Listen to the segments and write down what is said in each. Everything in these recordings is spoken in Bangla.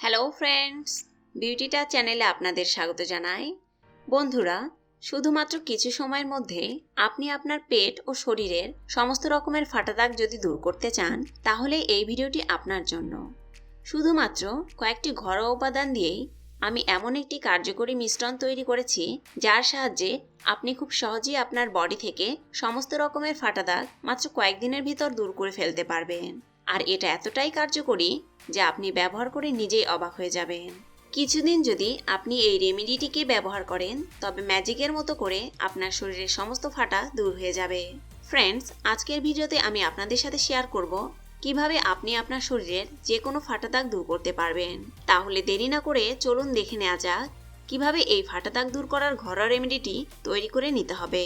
হ্যালো ফ্রেন্ডস বিউটিটা চ্যানেলে আপনাদের স্বাগত জানাই। বন্ধুরা, শুধুমাত্র কিছু সময়ের মধ্যে আপনি আপনার পেট ও শরীরের সমস্ত রকমের ফাটা দাগ যদি দূর করতে চান, তাহলে এই ভিডিওটি আপনার জন্য। শুধুমাত্র কয়েকটি ঘরোয়া উপাদান দিয়েই আমি এমন একটি কার্যকরী মিশ্রণ তৈরি করেছি, যার সাহায্যে আপনি খুব সহজেই আপনার বডি থেকে সমস্ত রকমের ফাটা দাগ মাত্র কয়েকদিনের ভিতর দূর করে ফেলতে পারবেন। আর এটা এতটাই কার্যকরী যা আপনি ব্যবহার করে নিজেই অবাক হয়ে যাবেন। কিছুদিন যদি আপনি এই রেমেডিটিকে ব্যবহার করেন, তবে ম্যাজিকের মতো করে আপনার শরীরের সমস্ত ফাটা দূর হয়ে যাবে। ফ্রেন্ডস, আজকের ভিডিওতে আমি আপনাদের সাথে শেয়ার করব কীভাবে আপনি আপনার শরীরের যে কোনো ফাটা দাগ দূর করতে পারবেন। তাহলে দেরি না করে চলুন দেখে নেওয়া যাক কীভাবে এই ফাটা দাগ দূর করার ঘরোয়া রেমেডিটি তৈরি করে নিতে হবে।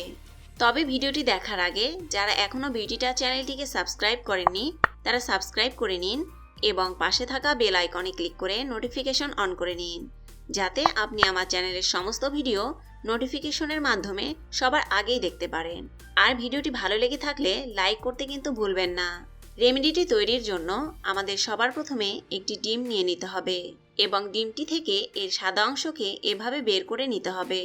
তবে ভিডিওটি দেখার আগে, যারা এখনও বিউটিটা চ্যানেলটিকে সাবস্ক্রাইব করেননি তারা সাবস্ক্রাইব করে নিন এবং পাশে থাকা বেল আইকনে ক্লিক করে নোটিফিকেশন অন করে নিন, যাতে আপনি আমার চ্যানেলের সমস্ত ভিডিও নোটিফিকেশনের মাধ্যমে সবার আগেই দেখতে পারেন। আর ভিডিওটি ভালো লেগে থাকলে লাইক করতে কিন্তু ভুলবেন না। রেমেডিটি তৈরির জন্য আমাদের সবার প্রথমে একটি ডিম নিয়ে নিতে হবে এবং ডিমটি থেকে এর সাদা অংশকে এভাবে বের করে নিতে হবে।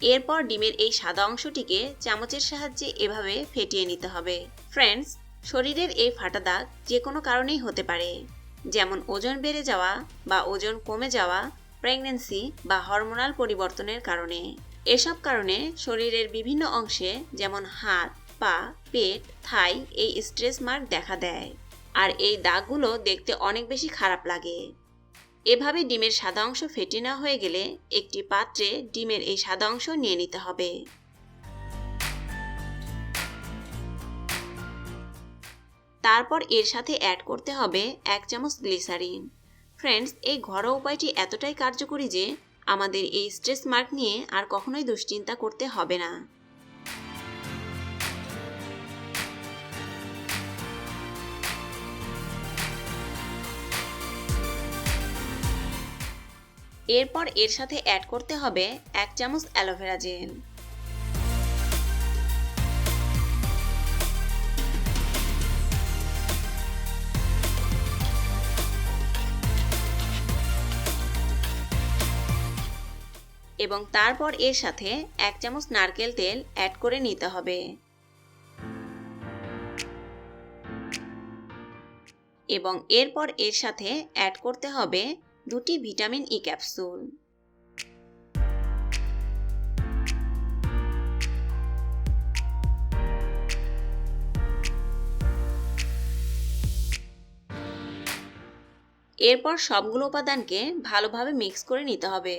এরপর ডিমের এই সাদা অংশটিকে চামচের সাহায্যে এভাবে ফেটিয়ে নিতে হবে। ফ্রেন্ডস শরীরের এই ফাটা দাগ যে কোনো কারণেই হতে পারে। যেমন ওজন বেড়ে যাওয়া বা ওজন কমে যাওয়া প্রেগনেন্সি বা হরমোনাল পরিবর্তনের কারণে। এসব কারণে শরীরের বিভিন্ন অংশে যেমন হাত, পা, পেট, থাই এই স্ট্রেস মার্ক দেখা দেয়। আর এই দাগগুলো দেখতে অনেক বেশি খারাপ লাগে। এভাবে ডিমের সাদা অংশ ফেটে নেওয়া হয়ে গেলে একটি পাত্রে ডিমের এই সাদা অংশ নিয়ে নিতে হবে। তারপর এর সাথে অ্যাড করতে হবে এক চামচ গ্লিসারিন ফ্রেন্ডস এই ঘরোয়া উপায়টি এতটাই কার্যকরী যে আমাদের এই স্ট্রেস মার্ক নিয়ে আর কখনোই দুশ্চিন্তা করতে হবে না। এরপর এর সাথে অ্যাড করতে হবে এক চামচ অ্যালোভেরা জেল এবং তারপর এর সাথে এক চামচ নারকেল তেল অ্যাড করে নিতে হবে। এবং এরপর এর সাথে অ্যাড করতে হবে দুটি ভিটামিন ই ক্যাপসুল। এরপর সবগুলো উপাদানকে ভালোভাবে মিক্স করে নিতে হবে।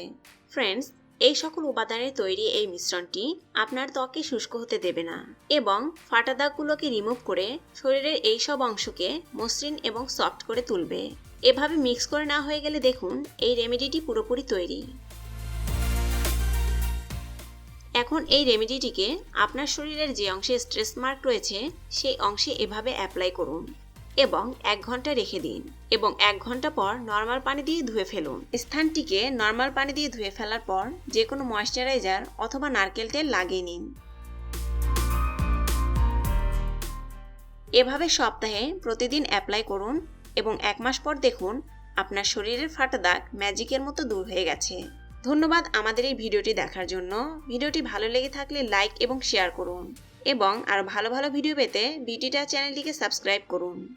ফ্রেন্ডস, এই সকল উপাদানের তৈরি এই মিশ্রণটি আপনার ত্বকে শুষ্ক হতে দেবে না এবং ফাটা দাগগুলোকে রিমুভ করে শরীরের এই সব অংশকে মসৃণ এবং সফট করে তুলবে। এভাবে মিক্স করে না হয়ে গেলে দেখুন, এই রেমেডিটি পুরোপুরি তৈরি। এখন এই রেমেডিটিকে আপনার শরীরের যে অংশে স্ট্রেস মার্ক রয়েছে, সেই অংশে এভাবে অ্যাপ্লাই করুন এবং এক ঘণ্টা রেখে দিন এবং এক ঘণ্টা পর নর্মাল পানি দিয়ে ধুয়ে ফেলুন। স্থানটিকে নর্মাল পানি দিয়ে ধুয়ে ফেলার পর যে কোনো ময়শ্চারাইজার অথবা নারকেল তেল লাগিয়ে নিন। এভাবে সপ্তাহে প্রতিদিন অ্যাপ্লাই করুন এবং এক মাস পর দেখুন আপনার শরীরের ফাটা দাগ ম্যাজিকের মতো দূর হয়ে গেছে। ধন্যবাদ আমাদের এই ভিডিওটি দেখার জন্য। ভিডিওটি ভালো লেগে থাকলে লাইক এবং শেয়ার করুন এবং আরও ভালো ভালো ভিডিও পেতে বিটিটা চ্যানেলটিকে সাবস্ক্রাইব করুন।